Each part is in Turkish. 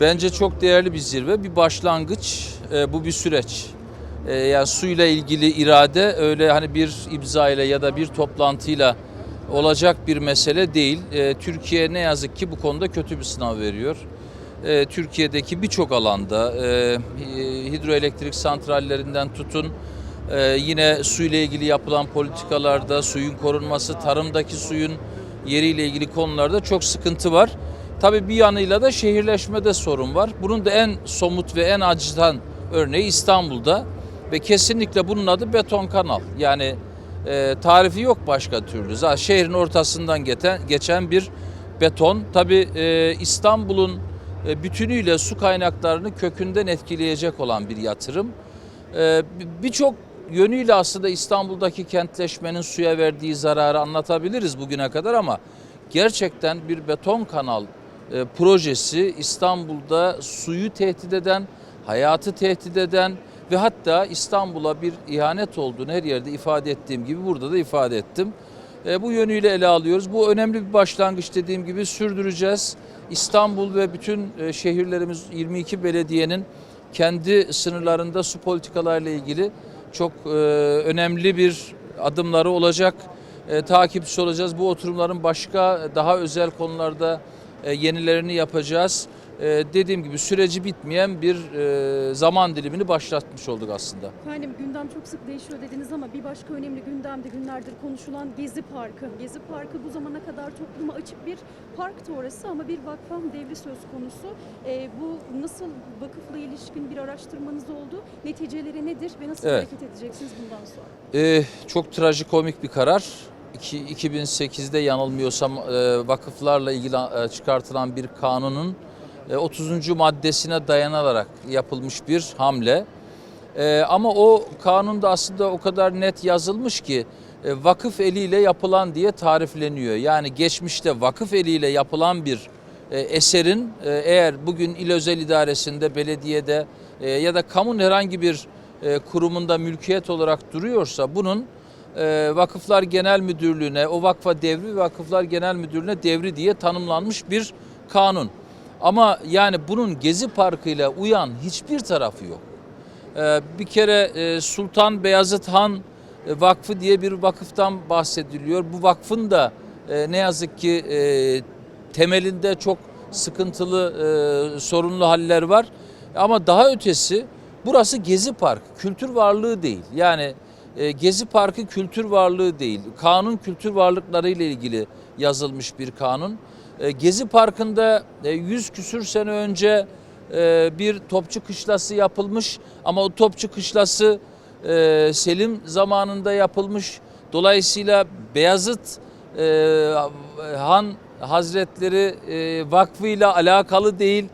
Bence çok değerli bir zirve, bir başlangıç, e, bu bir süreç. E, yani suyla ilgili irade öyle hani bir imza ile ya da bir toplantıyla olacak bir mesele değil. E, Türkiye ne yazık ki bu konuda kötü bir sınav veriyor. E, Türkiye'deki birçok alanda e, hidroelektrik santrallerinden tutun e, yine suyla ilgili yapılan politikalarda suyun korunması, tarımdaki suyun yeriyle ilgili konularda çok sıkıntı var. Tabii bir yanıyla da şehirleşmede sorun var. Bunun da en somut ve en acıtan örneği İstanbul'da ve kesinlikle bunun adı beton kanal. Yani e, tarifi yok başka türlü. Zaten şehrin ortasından geçen, geçen bir beton. Tabii e, İstanbul'un e, bütünüyle su kaynaklarını kökünden etkileyecek olan bir yatırım. E, Birçok yönüyle aslında İstanbul'daki kentleşmenin suya verdiği zararı anlatabiliriz bugüne kadar ama gerçekten bir beton kanal e, projesi İstanbul'da suyu tehdit eden, hayatı tehdit eden ve hatta İstanbul'a bir ihanet olduğunu her yerde ifade ettiğim gibi burada da ifade ettim. E, bu yönüyle ele alıyoruz. Bu önemli bir başlangıç dediğim gibi sürdüreceğiz. İstanbul ve bütün e, şehirlerimiz 22 belediyenin kendi sınırlarında su politikalarıyla ilgili çok e, önemli bir adımları olacak. E, takipçisi olacağız. Bu oturumların başka daha özel konularda e, yenilerini yapacağız. E, dediğim gibi süreci bitmeyen bir e, zaman dilimini başlatmış olduk aslında. Efendim gündem çok sık değişiyor dediniz ama bir başka önemli gündemde günlerdir konuşulan Gezi Parkı. Gezi Parkı bu zamana kadar topluma açık bir parktı orası ama bir vakfın devri söz konusu. Bu nasıl vakıfla ilişkin bir araştırmanız oldu? Neticeleri nedir ve nasıl Evet. hareket edeceksiniz bundan sonra? E, çok trajikomik bir karar. İki- 2008'de yanılmıyorsam e, vakıflarla ilgili e, çıkartılan bir kanunun e, 30. maddesine dayanarak yapılmış bir hamle. E, ama o kanunda aslında o kadar net yazılmış ki e, vakıf eliyle yapılan diye tarifleniyor. Yani geçmişte vakıf eliyle yapılan bir e, eserin e, eğer bugün il özel idaresinde, belediyede e, ya da kamunun herhangi bir e, kurumunda mülkiyet olarak duruyorsa bunun e, Vakıflar Genel Müdürlüğü'ne, o vakfa devri Vakıflar Genel Müdürlüğü'ne devri diye tanımlanmış bir kanun. Ama yani bunun Gezi Parkı ile uyan hiçbir tarafı yok. Ee, bir kere e, Sultan Beyazıt Han e, Vakfı diye bir vakıftan bahsediliyor. Bu vakfın da e, ne yazık ki e, temelinde çok sıkıntılı, e, sorunlu haller var. Ama daha ötesi burası Gezi Parkı, kültür varlığı değil. Yani e, Gezi Parkı kültür varlığı değil. Kanun kültür varlıkları ile ilgili yazılmış bir kanun. E, Gezi Parkı'nda e, 100 küsür sene önce e, bir topçu kışlası yapılmış ama o topçu kışlası e, Selim zamanında yapılmış. Dolayısıyla Beyazıt e, Han Hazretleri e, vakfıyla alakalı değil.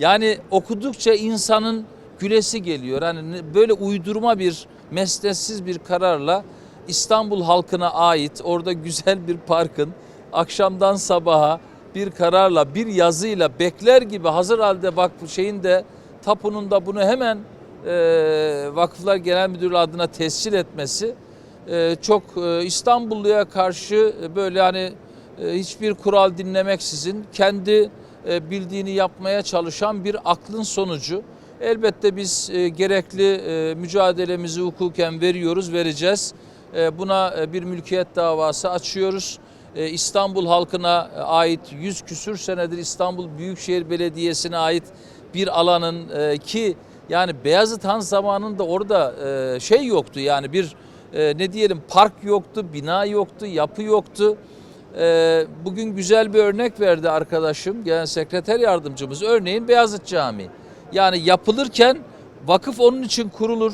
Yani okudukça insanın gülesi geliyor. Hani böyle uydurma bir mesnetsiz bir kararla İstanbul halkına ait orada güzel bir parkın akşamdan sabaha bir kararla bir yazıyla bekler gibi hazır halde vakfı şeyinde tapunun da bunu hemen e, Vakıflar Genel Müdürlüğü adına tescil etmesi e, çok e, İstanbulluya karşı böyle hani e, hiçbir kural dinlemeksizin kendi e, bildiğini yapmaya çalışan bir aklın sonucu. Elbette biz e, gerekli e, mücadelemizi hukuken veriyoruz, vereceğiz. E, buna bir mülkiyet davası açıyoruz. İstanbul halkına ait 100 küsür senedir İstanbul Büyükşehir Belediyesi'ne ait bir alanın ki yani Beyazıt Han zamanında orada şey yoktu yani bir ne diyelim park yoktu, bina yoktu, yapı yoktu. Bugün güzel bir örnek verdi arkadaşım, genel sekreter yardımcımız. Örneğin Beyazıt Camii. Yani yapılırken vakıf onun için kurulur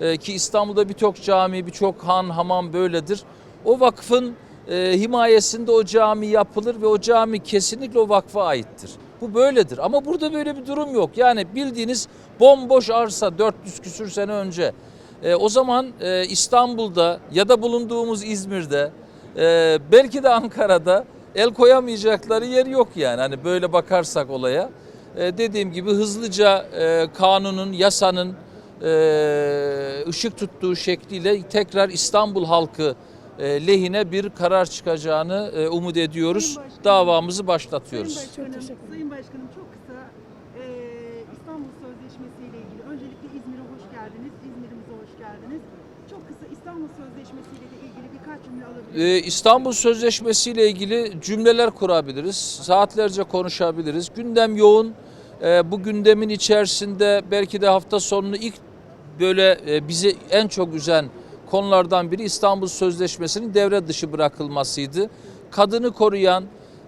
E, ki İstanbul'da birçok cami, birçok han, hamam böyledir. O vakfın e, himayesinde o cami yapılır ve o cami kesinlikle o vakfa aittir. Bu böyledir ama burada böyle bir durum yok. Yani bildiğiniz bomboş arsa 400 küsür sene önce. E, o zaman e, İstanbul'da ya da bulunduğumuz İzmir'de e, belki de Ankara'da el koyamayacakları yer yok yani. Hani böyle bakarsak olaya. E, dediğim gibi hızlıca e, kanunun, yasanın e, ışık tuttuğu şekliyle tekrar İstanbul halkı e, lehine bir karar çıkacağını e, umut ediyoruz. Sayın Başkanım. Davamızı başlatıyoruz. Sayın Başkanım, Sayın Başkanım çok kısa. Ee, Sözleşmesi ile ilgili. Öncelikle İzmir'e hoş geldiniz. İzmir'imize hoş geldiniz. Çok kısa İstanbul Sözleşmesi ile ilgili birkaç cümle alabilir Ee? İstanbul Sözleşmesi ile ilgili cümleler kurabiliriz. Saatlerce konuşabiliriz. Gündem yoğun. Ee, bu gündemin içerisinde belki de hafta sonunu ilk böyle e, bizi en çok üzen konulardan biri İstanbul Sözleşmesi'nin devre dışı bırakılmasıydı. Kadını koruyan,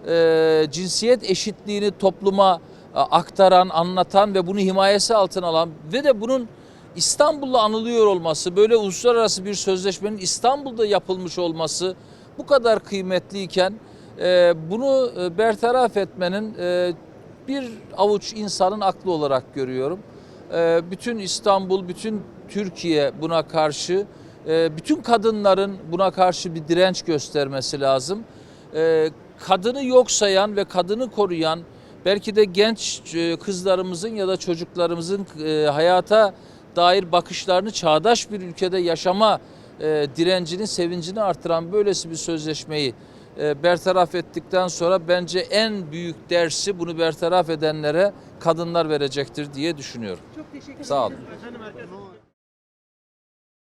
e, cinsiyet eşitliğini topluma e, aktaran, anlatan ve bunu himayesi altına alan ve de bunun İstanbul'la anılıyor olması, böyle uluslararası bir sözleşmenin İstanbul'da yapılmış olması bu kadar kıymetliyken e, bunu e, bertaraf etmenin e, bir avuç insanın aklı olarak görüyorum. Bütün İstanbul, bütün Türkiye buna karşı, bütün kadınların buna karşı bir direnç göstermesi lazım. Kadını yok sayan ve kadını koruyan, belki de genç kızlarımızın ya da çocuklarımızın hayata dair bakışlarını çağdaş bir ülkede yaşama e, direncini, sevincini artıran böylesi bir sözleşmeyi e, bertaraf ettikten sonra bence en büyük dersi bunu bertaraf edenlere kadınlar verecektir diye düşünüyorum. Çok teşekkür Sağ olun. ederiz.